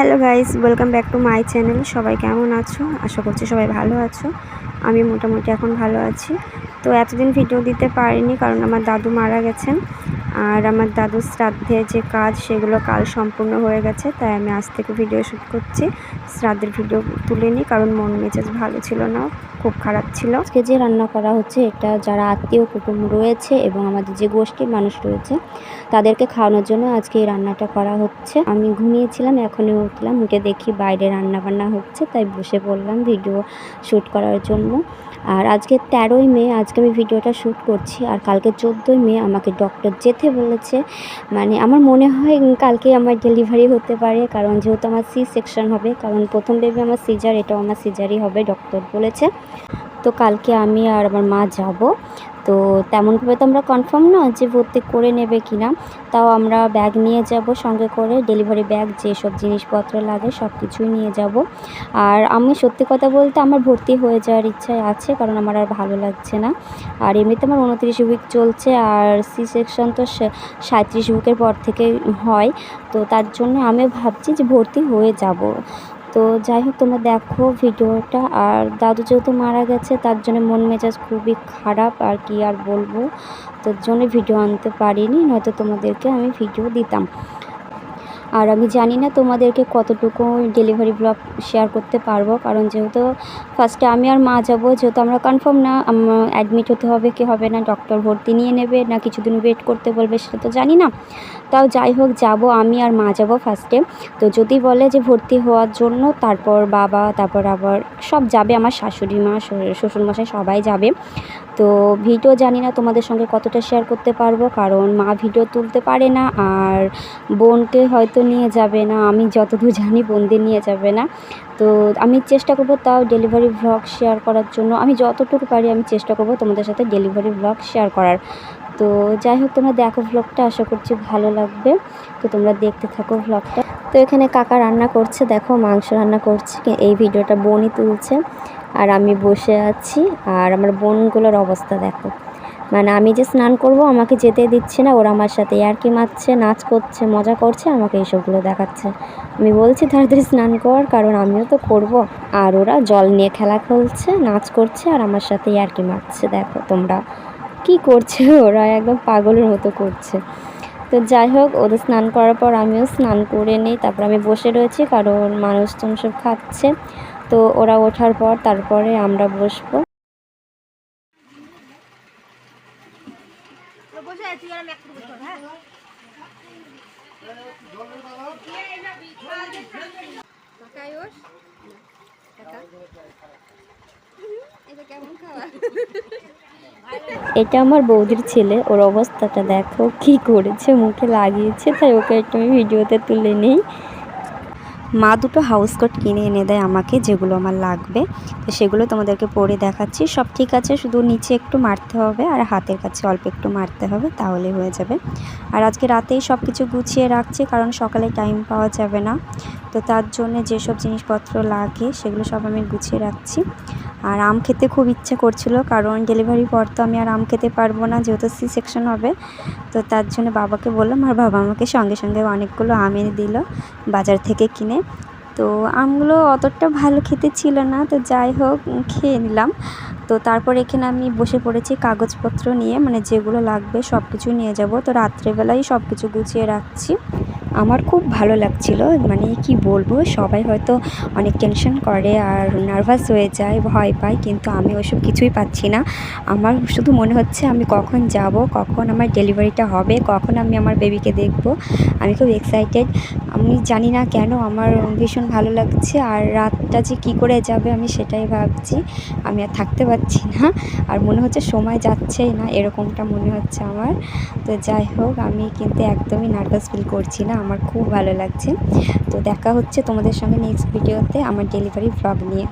Hello guys, welcome back to my channel. সবাই কেমন আছো? আশা করছি সবাই ভালো আছো। আমি মোটামুটি এখন ভালো আছি। তো এতদিন ভিডিও দিতে পারিনি কারণ আমার দাদু মারা গেছেন। আর আমার দাদুর শ্রাদ্ধের যে কাজ, সেগুলো কাল সম্পূর্ণ হয়ে গেছে, তাই আমি আজ থেকে ভিডিও শ্যুট করছি। শ্রাদ্ধের ভিডিও তুলে নিই কারণ মন মেজাজ ভালো ছিল না, খুব খারাপ ছিল। আজকে যে রান্না করা হচ্ছে, এটা যারা আত্মীয় কুটুম রয়েছে এবং আমাদের যে গোষ্ঠীর মানুষ রয়েছে, তাদেরকে খাওয়ানোর জন্য আজকে এই রান্নাটা করা হচ্ছে। আমি ঘুমিয়েছিলাম, এখনই উঠলাম, উঠে দেখি বাইরে রান্না বান্না হচ্ছে, তাই বসে পড়লাম ভিডিও শ্যুট করার জন্য। আর আজকে তেরোই মে, আজকে আমি ভিডিওটা শ্যুট করছি। আর কালকে চোদ্দোই মে আমাকে ডক্টর যেতে বলেছে। মানে আমার মনে হয় কালকে আমার ডেলিভারি হতে পারে। কারণ যেহেতু আমার সি সেকশন হবে, কারণ প্রথম বেবি আমার সিজার এটাও আমার সিজারই হবে ডক্টর বলেছে। তো কালকে আমি আর আমার মা যাব। তো তেমনভাবে তো আমরা কনফার্ম না যে ভর্তি করে নেবে কি না তাও আমরা ব্যাগ নিয়ে যাব, সঙ্গে করে ডেলিভারি ব্যাগ যেসব জিনিসপত্র লাগে সব কিছুই নিয়ে যাব। আর আমি সত্যি কথা বলতে আমার ভর্তি হয়ে যাওয়ার ইচ্ছায় আছে, কারণ আমার আর ভালো লাগছে না। আর এমনিতে আমার উনত্রিশ উইক চলছে, আর সি সেকশন তো সাঁত্রিশ উইকের পর থেকে হয়। তো তার জন্য আমি ভাবছি যে ভর্তি হয়ে যাব। তো যাই হোক, তোমরা দেখো ভিডিওটা। আর দাদু যেহেতু মারা গেছে, তার জন্য মন মেজাজ খুবই খারাপ, আর কি আর বলব? তোর জন্য ভিডিও আনতে পারিনি, নয়তো তোমাদেরকে আমি ভিডিও দিতাম। আর আমি জানি না তোমাদেরকে কতটুকু ডেলিভারি ব্লগ শেয়ার করতে পারব, কারণ যেহেতু ফার্স্টে আমি আর মা যাব, যেহেতু আমরা কনফার্ম না অ্যাডমিট হতে হবে কি হবে না ডক্টর ভর্তি নিয়ে নেবে না কিছুদিন ওয়েট করতে বলবে সেটা তো জানি না। তাও যাই হোক, যাব আমি আর মা যাব ফার্স্টে তো যদি বলে যে ভর্তি হওয়ার জন্য, তারপর বাবা, তারপর আবার সব যাবে, আমার শাশুড়ি মা শ্বশুরমশাই সবাই যাবে। তো ভিডিও জানি না তোমাদের সঙ্গে কতটা শেয়ার করতে পারব, কারণ মা ভিডিও তুলতে পারে না, আর বোনকে হয়তো নিয়ে যাবে না, আমি যতদূর জানি বোনদের নিয়ে যাবে না। তো আমি চেষ্টা করব তাও ডেলিভারি ভ্লগ শেয়ার করার জন্য। আমি যতটুকু পারি আমি চেষ্টা করব তোমাদের সাথে ডেলিভারি ভ্লগ শেয়ার করার। তো যাই হোক, তোমরা দেখো ভ্লগটা আশা করছি ভালো লাগবে। তো তোমরা দেখতে থাকো ভ্লগটা তো এখানে কাকা রান্না করছে, দেখো মাংস রান্না করছে, এই ভিডিওটা বোনই তুলছে। আর আমি বসে আছি, আর আমার বোনগুলোর অবস্থা দেখো। মানে আমি যে স্নান করব, আমাকে যেতে দিচ্ছে না, ওরা আমার সাথে আর কি মারছে, নাচ করছে, মজা করছে, আমাকে এইসবগুলো দেখাচ্ছে। আমি বলছি, তাড়াতাড়ি স্নান কর, কারণ আমিও তো করব। আর ওরা জল নিয়ে খেলা খেলছে, নাচ করছে, আর আমার সাথে আর কি মারছে। দেখো তোমরা কি করছে, ওরা একদম পাগলের মতো করছে। তো যাই হোক, ওদের স্নান করার পর আমিও স্নান করে নিই, তারপর আমি বসে রয়েছি, কারণ মানুষজন সব খাচ্ছে। তো ওরা ওঠার পর, তারপরে আমরা বসবো। এটা আমার বৌদির ছেলে ওর অবস্থাটা দেখো কি করেছে মুখে লাগিয়েছে তাই ওকে একটু আমি ভিডিওতে তুলে নিই। মা দুটো হাউস কোট কিনে এনে দেয় আমাকে, যেগুলো আমার লাগবে। তো সেগুলো তোমাদেরকে পরে দেখাচ্ছি। সব ঠিক আছে, শুধু নিচে একটু মারতে হবে আর হাতের কাছে অল্প একটু মারতে হবে তাহলে হয়ে যাবে। আর আজকে রাতেই সব কিছু গুছিয়ে রাখছি, কারণ সকালে টাইম পাওয়া যাবে না। তো তার জন্য যেসব জিনিসপত্র লাগে, সেগুলো সব আমি গুছিয়ে রাখছি। আর আম খেতে খুব ইচ্ছে করছিল, কারণ ডেলিভারি পর তো আমি আর আম খেতে পারব না, যেহেতু সি সেকশন হবে। তো তার জন্য বাবাকে বললাম, আর বাবা আমাকে সঙ্গে সঙ্গে অনেকগুলো আম এনে দিল বাজার থেকে কিনে। তো আমগুলো অতটা ভালো খেতে ছিল না, তো যাই হোক খেয়ে নিলাম। তো তারপর এখানে আমি বসে পড়েছি কাগজপত্র নিয়ে মানে যেগুলো লাগবে সব কিছু নিয়ে যাব। তো রাত্রেবেলায় সব কিছু গুছিয়ে রাখছি। আমার খুব ভালো লাগছিল মানে কি বলব, সবাই হয়তো অনেক টেনশন করে আর নার্ভাস হয়ে যায়, ভয় পায়, কিন্তু আমি ওসব কিছুই পাচ্ছি না। আমার শুধু মনে হচ্ছে আমি কখন যাব, কখন আমার ডেলিভারিটা হবে, কখন আমি আমার বেবিকে দেখব। আমি খুব এক্সাইটেড আমি জানি না কেন আমার ভীষণ ভালো লাগছে আর রাতটা যে কী করে যাবে আমি সেটাই ভাবছি। আমি আর থাকতে পারছি না আর মনে হচ্ছে সময় যাচ্ছেই না, এরকমটা মনে হচ্ছে আমার। তো যাই হোক, আমি কিন্তু একদমই নার্ভাস ফিল করছি না। আমার খুব ভালো লাগছে। তো দেখা হচ্ছে তোমাদের সঙ্গে নেক্সট ভিডিওতে আমার ডেলিভারি ব্লগ নিয়ে।